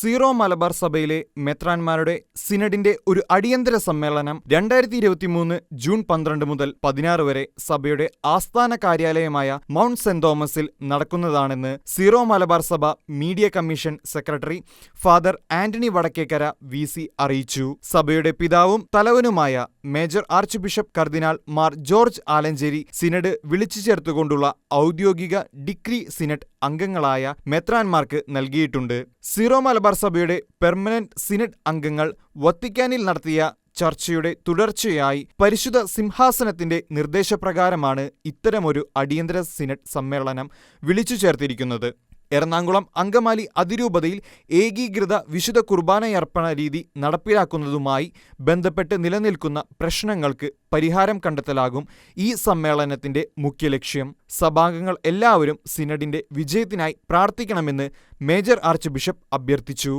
Zero Malabar സഭയിലെ മെത്രാൻമാരുടെ സിനഡിന്റെ ഒരു അടിയന്തര സമ്മേളനം രണ്ടായിരത്തി ഇരുപത്തിമൂന്ന് ജൂൺ പന്ത്രണ്ട് മുതൽ പതിനാറ് വരെ സഭയുടെ ആസ്ഥാന കാര്യാലയമായ മൗണ്ട് സെന്റ് തോമസിൽ നടക്കുന്നതാണെന്ന് സീറോ മലബാർ സഭ media commission secretary father Antony Vadakkekara V അറിയിച്ചു. സഭയുടെ പിതാവും തലവനുമായ major archbishop cardinal Mar George Alencherry synod വിളിച്ചു ചേർത്തുകൊണ്ടുള്ള ഔദ്യോഗിക ഡിക്രി സിനഡ് അംഗങ്ങളായ മെത്രാൻമാർക്ക് നൽകിയിട്ടുണ്ട്. സീറോ മലബാർ സഭയുടെ പെർമനന്റ് സിനഡ് അംഗങ്ങൾ വത്തിക്കാനിൽ നടത്തിയ ചർച്ചയുടെ തുടർച്ചയായി പരിശുദ്ധ സിംഹാസനത്തിന്റെ നിർദ്ദേശപ്രകാരമാണ് ഇത്തരമൊരു അടിയന്തര സിനഡ് സമ്മേളനം വിളിച്ചു ചേർത്തിരിക്കുന്നത്. എറണാകുളം അങ്കമാലി അതിരൂപതയിൽ ഏകീകൃത വിശുദ്ധ കുർബാനയർപ്പണ രീതി നടപ്പിലാക്കുന്നതുമായി ബന്ധപ്പെട്ട് നിലനിൽക്കുന്ന പ്രശ്നങ്ങൾക്ക് പരിഹാരം കണ്ടെത്തലാകും ഈ സമ്മേളനത്തിന്റെ മുഖ്യ ലക്ഷ്യം. സഭാംഗങ്ങൾ എല്ലാവരും സിനഡിന്റെ വിജയത്തിനായി പ്രാർത്ഥിക്കണമെന്ന് മേജർ ആർച്ച് ബിഷപ്പ് അഭ്യർത്ഥിച്ചു.